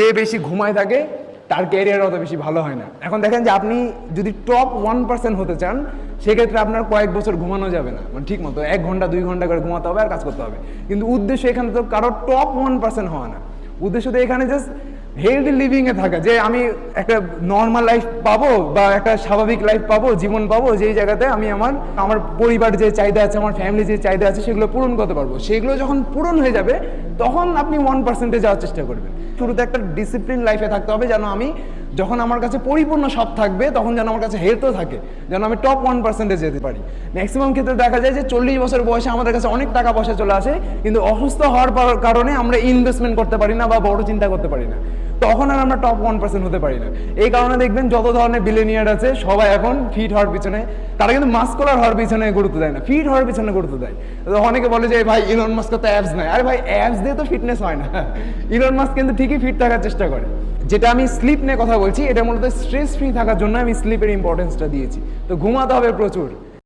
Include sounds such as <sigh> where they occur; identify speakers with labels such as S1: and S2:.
S1: যে বেশি ঘুমায় থাকে, তার ক্যারিয়ার অত বেশি ভালো হয় না। এখন দেখেন যে আপনি যদি টপ ওয়ান পার্সেন্ট হতে চান, সেক্ষেত্রে আপনার কয়েক বছর ঘুমানো যাবে না। মানে ঠিক মতো এক ঘণ্টা, দুই ঘণ্টা করে ঘুমাতে হবে আর কাজ করতে হবে। কিন্তু উদ্দেশ্য এখানে তো কারোর টপ ওয়ান পার্সেন্ট হওয়া না। উদ্দেশ্য তো এখানে জাস্ট হেলদি লিভিং এ থাকা, যে আমি একটা নর্মাল লাইফ পাবো বা একটা স্বাভাবিক লাইফ পাবো, জীবন পাবো, যেই জায়গাতে আমি আমার আমার পরিবার যে চাহিদা আছে, আমার ফ্যামিলি যে চাহিদা আছে, সেগুলো পূরণ করতে পারব। সেগুলো যখন পূরণ হয়ে যাবে, তখন আপনি ওয়ান পার্সেন্টে যাওয়ার চেষ্টা করবেন। শুরুতে একটা ডিসিপ্লিন লাইফে থাকতে হবে, যেন আমি যখন আমার কাছে পরিপূর্ণ সব থাকবে, তখন যেন আমার কাছে হেলথও থাকে, যেন আমি টপ ওয়ান পার্সেন্টে যেতে পারি। ম্যাক্সিমাম ক্ষেত্রে দেখা যায় যে চল্লিশ বছর বয়সে আমাদের কাছে অনেক টাকা পয়সা চলে আসে, কিন্তু অসুস্থ হওয়ার কারণে আমরা ইনভেস্টমেন্ট করতে পারি না বা বড় চিন্তা করতে পারি না। তখন আর আমরা টপ ওয়ান পার্সেন্ট হতে পারি না। এই কারণে দেখবেন যত ধরনের বিলেনিয়ার আছে, সবাই এখন ফিট হওয়ার পিছনে, তারা কিন্তু মাস্কুলার হওয়ার পিছনে গুরুত্ব দেয় না ফিট হওয়ার পিছনে গুরুত্ব দেয়। অনেকে বলে যে ভাই ইলন মাস্ক তো অ্যাপস নাই। আরে ভাই অ্যাপস দিয়ে তো ফিটনেস হয় না। <laughs> ইলন মাস্ক কিন্তু ঠিকই ফিট থাকার চেষ্টা করে। যেটা আমি স্লিপ নিয়ে কথা বলছি, এটা মূলত স্ট্রেস ফ্রি থাকার জন্য আমি স্লিপের ইম্পর্টেন্সটা দিয়েছি। তো ঘুমাতে হবে প্রচুর।